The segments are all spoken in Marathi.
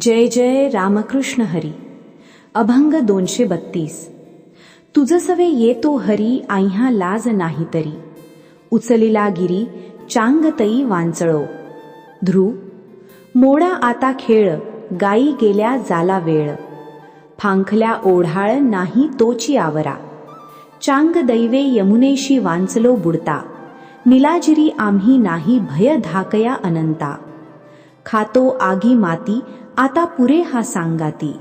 जय जय रामकृष्ण हरी. अभंग दोनशे बत्तीस तुझ सवे येतो हरी आह्या लाज नाही तरी. उचलिला गिरी चांगतई वांचळो. ध्रुव मोडा आता खेळ गाई गेल्या जाला वेळ. फांखल्या ओढाळ नाही तोची आवरा. चांग दैवे यमुनेशी वांचलो बुडता. निलाजिरी आम्ही नाही भय धाकया अनंता. खातो आगी माती आता पुरे हा सांगाती.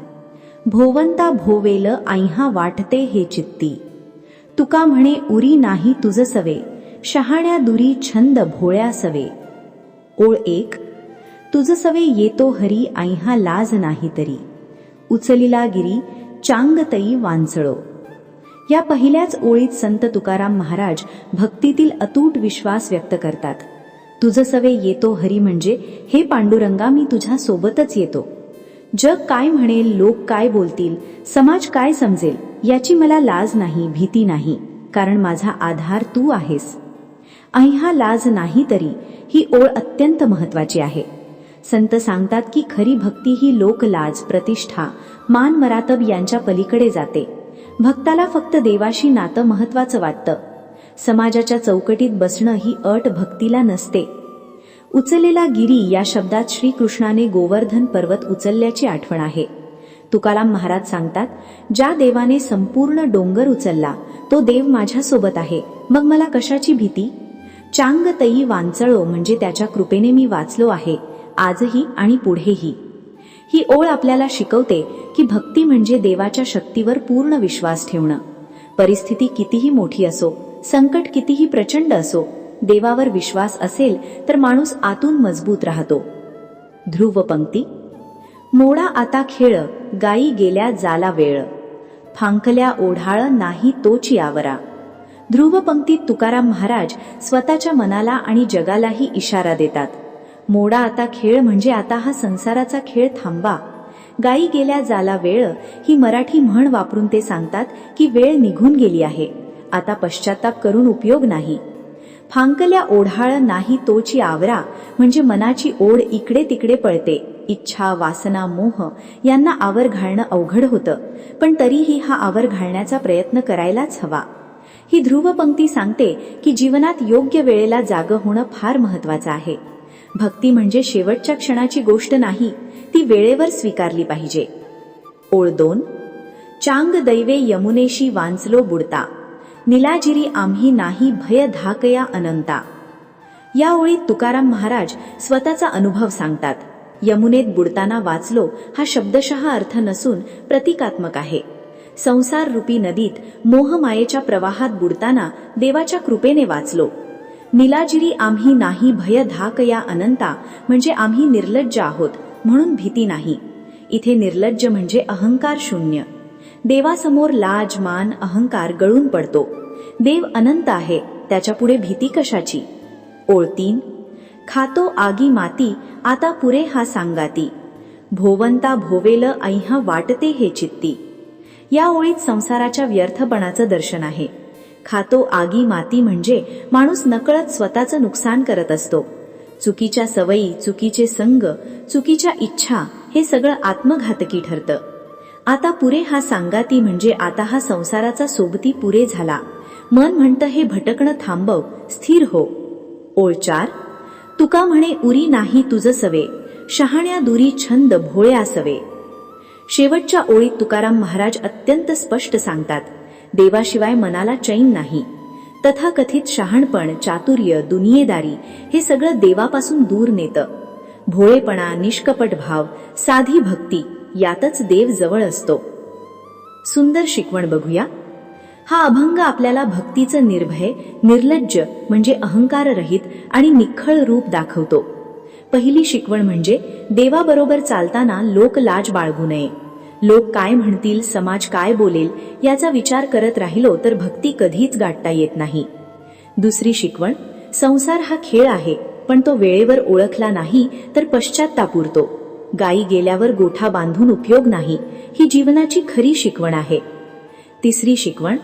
भोवंता भोवेल आईहा वाटते हे चित्ती. तुका म्हणे उरी नाही तुझ सवे शहाण्या दुरी छंद भोळ्या सवे. ओळ एक तुझ सवे येतो हरी ऐहा लाज नाही तरी. उचलिला गिरी चांगतई वांचळो. या पहिल्याच ओळीत संत तुकाराम महाराज भक्तीतील अतूट विश्वास व्यक्त करतात. तुझ सवे येतो हरी म्हणजे हे पांडुरंगा मी तुझ्या सोबतच येतो. जग काय म्हणेल लोक काय बोलतील समाज काय समजेल याची मला लाज नाही भीती नाही कारण माझा आधार तू आहेस. अहिहा लाज नाही तरी ही ओळ अत्यंत महत्वाची आहे. संत सांगतात की खरी भक्ती ही लोक लाज प्रतिष्ठा मान मरातब यांच्या पलीकडे जाते. भक्ताला फक्त देवाशी नातं महत्वाचं वाटतं. समाजाच्या चौकटीत बसणं ही अट भक्तीला नसते. उचलेला गिरी या शब्दात श्रीकृष्णाने गोवर्धन पर्वत उचलल्याची आठवण आहे. तुकाराम महाराज सांगतात ज्या देवाने संपूर्ण डोंगर उचलला तो देव माझ्यासोबत आहे. मग मला कशाची भीती? चांग तई वांचळो म्हणजे त्याच्या कृपेने मी वाचलो आहे. आजही आणि पुढेही. ही ओळ आपल्याला शिकवते की भक्ती म्हणजे देवाच्या शक्तीवर पूर्ण विश्वास ठेवणं. परिस्थिती कितीही मोठी असो संकट कितीही प्रचंड असो देवावर विश्वास असेल तर माणूस आतून मजबूत राहतो. ध्रुव पंक्ती मोडा आता खेळ गायी गेल्या जाला वेळ फांकल्या ओढाळ नाही तोची आवरा ध्रुव पंक्तीत तुकाराम महाराज स्वतःच्या मनाला आणि जगालाही इशारा देतात. मोडा आता खेळ म्हणजे आता हा संसाराचा खेळ थांबा गायी गेल्या जाला वेळ ही मराठी म्हण वापरून ते सांगतात की वेळ निघून गेली आहे. आता पश्चाताप करून उपयोग नाही. फांकल्या ओढाळ नाही तोची आवरा म्हणजे मनाची ओढ इकडे तिकडे पळते. इच्छा वासना मोह यांना आवर घालणं अवघड होतं पण तरीही हा आवर घालण्याचा प्रयत्न करायलाच हवा. ही ध्रुव पंक्ती सांगते की जीवनात योग्य वेळेला जाग होणं फार महत्वाचं आहे. भक्ती म्हणजे शेवटच्या क्षणाची गोष्ट नाही ती वेळेवर स्वीकारली पाहिजे. ओळ दोन. चांग दैवे यमुनेशी वांचलो बुडता. निलाजिरी आम्ही नाही भय धाकया अनंता. या ओळीत तुकाराम महाराज स्वतःचा अनुभव सांगतात. यमुनेत बुडताना वाचलो हा शब्दशः अर्थ नसून प्रतिकात्मक आहे. संसार रूपी नदीत मोहमायेच्या प्रवाहात बुडताना देवाच्या कृपेने वाचलो. निलाजिरी आम्ही नाही भय धाकया अनंता म्हणजे आम्ही निर्लज्ज आहोत म्हणून भीती नाही. इथे निर्लज्ज म्हणजे अहंकार शून्य. देवासमोर लाज मान अहंकार गळून पडतो. देव अनंत आहे त्याच्यापुढे भीती कशाची? ओळ तीन. खातो आगी माती आता पुरे हा सांगाती. भोवंता भोवेल ऐहा वाटते हे चित्ती. या ओळीत संसाराच्या व्यर्थपणाचं दर्शन आहे. खातो आगी माती म्हणजे माणूस नकळत स्वतःचं नुकसान करत असतो. चुकीच्या सवयी चुकीचे संग चुकीच्या इच्छा हे सगळं आत्मघातकी ठरतं. आता पुरे हा सांगाती म्हणजे आता हा संसाराचा सोबती पुरे झाला. मन म्हणतं हे भटकणं थांबव स्थिर हो. ओळ चार तुका म्हणे उरी नाही तुझ सवे शहाण्या दुरी छंद भोळ्या सवे. शेवटच्या ओळीत तुकाराम महाराज अत्यंत स्पष्ट सांगतात देवाशिवाय मनाला चैन नाही. तथाकथित शहाणपण चातुर्य दुनियेदारी हे सगळं देवापासून दूर नेतं. भोळेपणा निष्कपट भाव साधी भक्ती यातच देव जवळ असतो. सुंदर शिकवण बघूया. हा अभंग आपल्याला भक्तीचं निर्भय निर्लज्ज म्हणजे अहंकाररहित आणि निखळ रूप दाखवतो. पहिली शिकवण म्हणजे देवाबरोबर चालताना लोक लाज बाळगू नये. लोक काय म्हणतील समाज काय बोलेल याचा विचार करत राहिलो तर भक्ती कधीच गाठता येत नाही. दुसरी शिकवण संसार हा खेळ आहे पण तो वेळेवर ओळखला नाही तर पश्चाताप उरतो. गायी गेल्यावर गोठा बांधून उपयोग नाही ही जीवनाची खरी शिकवण आहे. तिसरी शिकवण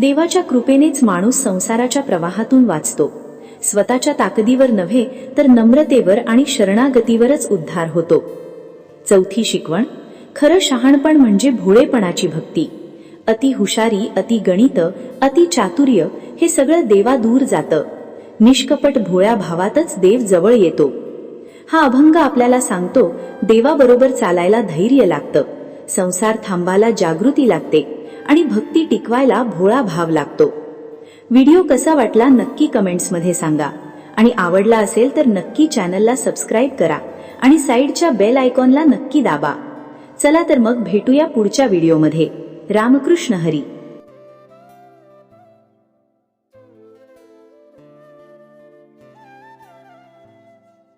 देवाच्या कृपेनेच माणूस संसाराच्या प्रवाहातून वाचतो. स्वतःच्या ताकदीवर नव्हे तर नम्रतेवर आणि शरणागतीवरच उद्धार होतो. चौथी शिकवण खरं शहाणपण म्हणजे भोळेपणाची भक्ती. अति हुशारी अति गणित अति चातुर्य हे सगळं देवा दूर जातं. निष्कपट भोळ्या भावातच देव जवळ येतो. हा अभंग आपल्याला सांगतो देवाबरोबर चालायला धैर्य लागतं. संसार थांबायला जागृती लागते आणि भक्ती टिकवायला भोळा भाव लागतो. व्हिडिओ कसा वाटला नक्की कमेंट्समध्ये सांगा. आणि आवडला असेल तर नक्की चॅनलला सबस्क्राईब करा आणि साईडच्या बेल आयकॉनला नक्की दाबा. चला तर मग भेटूया पुढच्या व्हिडिओमध्ये. रामकृष्ण हरी.